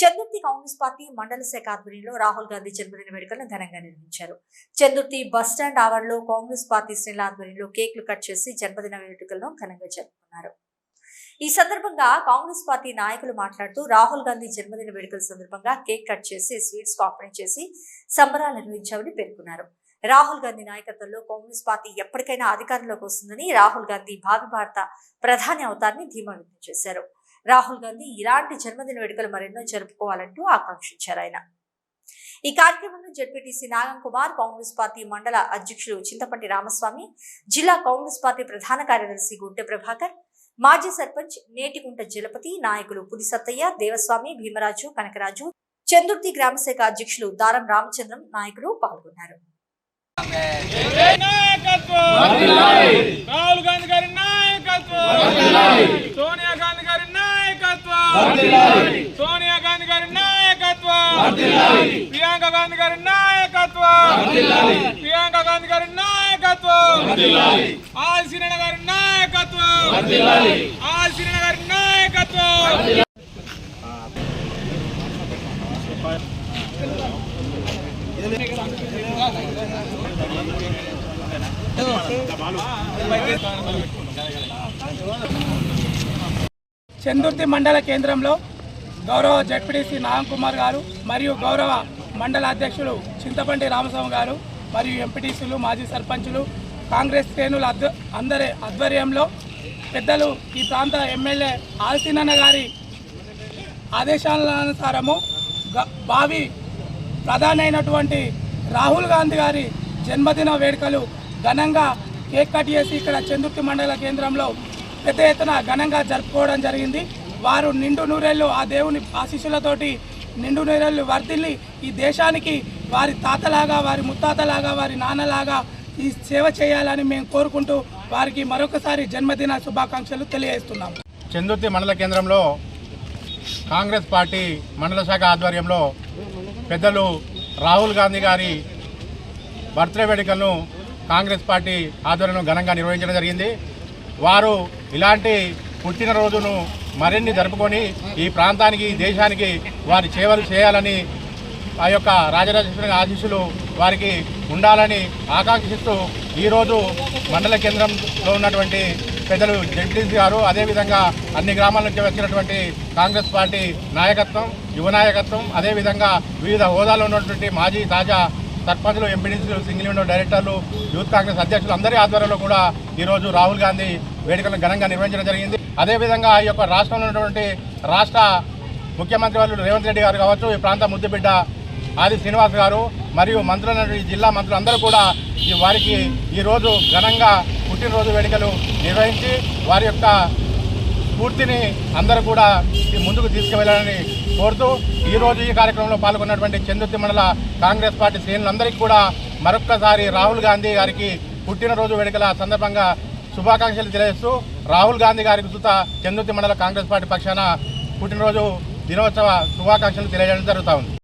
Chandurthi Congress party మండల శాఖ ఆధ్వర్యంలో రాహుల్ గాంధీ జన్మదిన వేడుకలను ఘనంగా నిర్వహించారు. చందుర్తి బస్ స్టాండ్ ఆవరణలో కాంగ్రెస్ పార్టీ శ్రేణుల ఆధ్వర్యంలో కేక్లు కట్ చేసి జన్మదిన వేడుకలను ఘనంగా జరుపుకున్నారు. ఈ సందర్భంగా కాంగ్రెస్ పార్టీ నాయకులు మాట్లాడుతూ రాహుల్ గాంధీ జన్మదిన వేడుకల సందర్భంగా కేక్ కట్ చేసి స్వీట్స్ పంపిణీ చేసి సంబరాలు నిర్వహించామని పేర్కొన్నారు. రాహుల్ గాంధీ నాయకత్వంలో కాంగ్రెస్ పార్టీ ఎప్పటికైనా అధికారంలోకి వస్తుందని రాహుల్ గాంధీ భావి భారత ప్రధాని అవుతారని ధీమా వ్యక్తం చేశారు. రాహుల్ గాంధీ ఇలాంటి జన్మదిన వేడుకలు మరెన్నో జరుపుకోవాలంటూ ఆకాంక్షించారు ఆయన. ఈ కార్యక్రమంలో జడ్పీటీసీ నాగం కుమార్ కాంగ్రెస్ పార్టీ మండల అధ్యక్షులు చింతపంటి రామస్వామి జిల్లా కాంగ్రెస్ పార్టీ ప్రధాన కార్యదర్శి గుంటె ప్రభాకర్ మాజీ సర్పంచ్ నేటిగుంట జలపతి నాయకులు పులి సత్తయ్య దేవస్వామి భీమరాజు కనకరాజు చందుర్తి గ్రామశాఖ అధ్యక్షులు దారం రామచంద్రం నాయకులు పాల్గొన్నారు. నాయకత్వం! రాహుల్ గాంధీ గారి నాయకత్వం సోనియా గాంధీ గారి నాయకత్వం సోనియా గాంధీ గారి నాయకత్వం. ప్రియాంక గాంధీ గారి నాయకత్వం. ప్రియాంక గాంధీ గారి నాయకత్వం. ఆల్సిరణ గారి నాయకత్వం. ఆల్సిరణ గారి నాయకత్వం. చందుర్తి మండల కేంద్రంలో గౌరవ జడ్పీటీసీ నాగం కుమార్ గారు మరియు గౌరవ మండల అధ్యక్షులు చింతపండి రామస్వామి గారు మరియు ఎంపీటీసీలు మాజీ సర్పంచులు కాంగ్రెస్ శ్రేణుల అద్ అందరి ఆధ్వర్యంలో పెద్దలు ఈ ప్రాంత ఎమ్మెల్యే ఆల్సినన్న గారి ఆదేశాలనుసారము గ- ప్రధానైనటువంటి రాహుల్ గాంధీ గారి జన్మదిన వేడుకలు ఘనంగా కేక్ కట్ చేసి ఇక్కడ చందుర్తి మండల కేంద్రంలో పెద్ద ఎత్తున ఘనంగా జరుపుకోవడం జరిగింది. వారు నిండు నూరేళ్ళు ఆ దేవుని ఆశీస్సులతోటి నిండు నూరేళ్ళు వర్ధిల్లి ఈ దేశానికి వారి తాతలాగా వారి ముత్తాతలాగా వారి నాన్నలాగా ఈ సేవ చేయాలని మేము కోరుకుంటూ వారికి మరొకసారి జన్మదిన శుభాకాంక్షలు తెలియజేస్తున్నాము చందుర్తి మండల కేంద్రంలో కాంగ్రెస్ పార్టీ మండల శాఖ ఆధ్వర్యంలో పెద్దలు రాహుల్ గాంధీ గారి బర్త్డే వేడుకలను కాంగ్రెస్ పార్టీ ఆధ్వర్యంలో ఘనంగా నిర్వహించడం జరిగింది. వారు ఇలాంటి పుట్టినరోజును మరిన్ని జరుపుకొని ఈ ప్రాంతానికి ఈ దేశానికి వారి సేవలు చేయాలని ఆ యొక్క రాజరాజేశ్వరి ఆశీస్సులు వారికి ఉండాలని ఆకాంక్షిస్తూ ఈరోజు మండల కేంద్రంలో ఉన్నటువంటి పెద్దలు జగదీష్ గారు అదేవిధంగా అన్ని గ్రామాల నుంచి వచ్చినటువంటి కాంగ్రెస్ పార్టీ నాయకత్వం యువ నాయకత్వం అదేవిధంగా వివిధ హోదాలో ఉన్నటువంటి మాజీ తాజా సర్పంచ్లు ఎంపీడీసీలు సింగిల్ విండో డైరెక్టర్లు యూత్ కాంగ్రెస్ అధ్యక్షులు అందరి ఆధ్వర్యంలో కూడా ఈరోజు రాహుల్ గాంధీ వేడుకలను ఘనంగా నిర్వహించడం జరిగింది. అదేవిధంగా ఈ యొక్క రాష్ట్రంలో ఉన్నటువంటి రాష్ట్ర ముఖ్యమంత్రి వాళ్ళు రేవంత్ రెడ్డి గారు కావచ్చు ఈ ప్రాంత ముద్దుబిడ్డ ఆది శ్రీనివాస్ గారు మరియు మంత్రుల జిల్లా మంత్రులు అందరూ కూడా ఈ వారికి ఈరోజు ఘనంగా పుట్టినరోజు వేడుకలు నిర్వహించి వారి యొక్క స్ఫూర్తిని అందరూ కూడా ఈ ముందుకు తీసుకువెళ్ళాలని కోరుతూ ఈరోజు ఈ కార్యక్రమంలో పాల్గొన్నటువంటి చందుర్తి మండల కాంగ్రెస్ పార్టీ శ్రేణులందరికీ కూడా మరొక్కసారి రాహుల్ గాంధీ గారికి పుట్టినరోజు వేడుకల సందర్భంగా శుభాకాంక్షలు తెలియజేస్తూ రాహుల్ గాంధీ గారికి సుత చందుర్తి మండల కాంగ్రెస్ పార్టీ పక్షాన పుట్టినరోజు దినోత్సవ శుభాకాంక్షలు తెలియజేయడం జరుగుతూ ఉంది.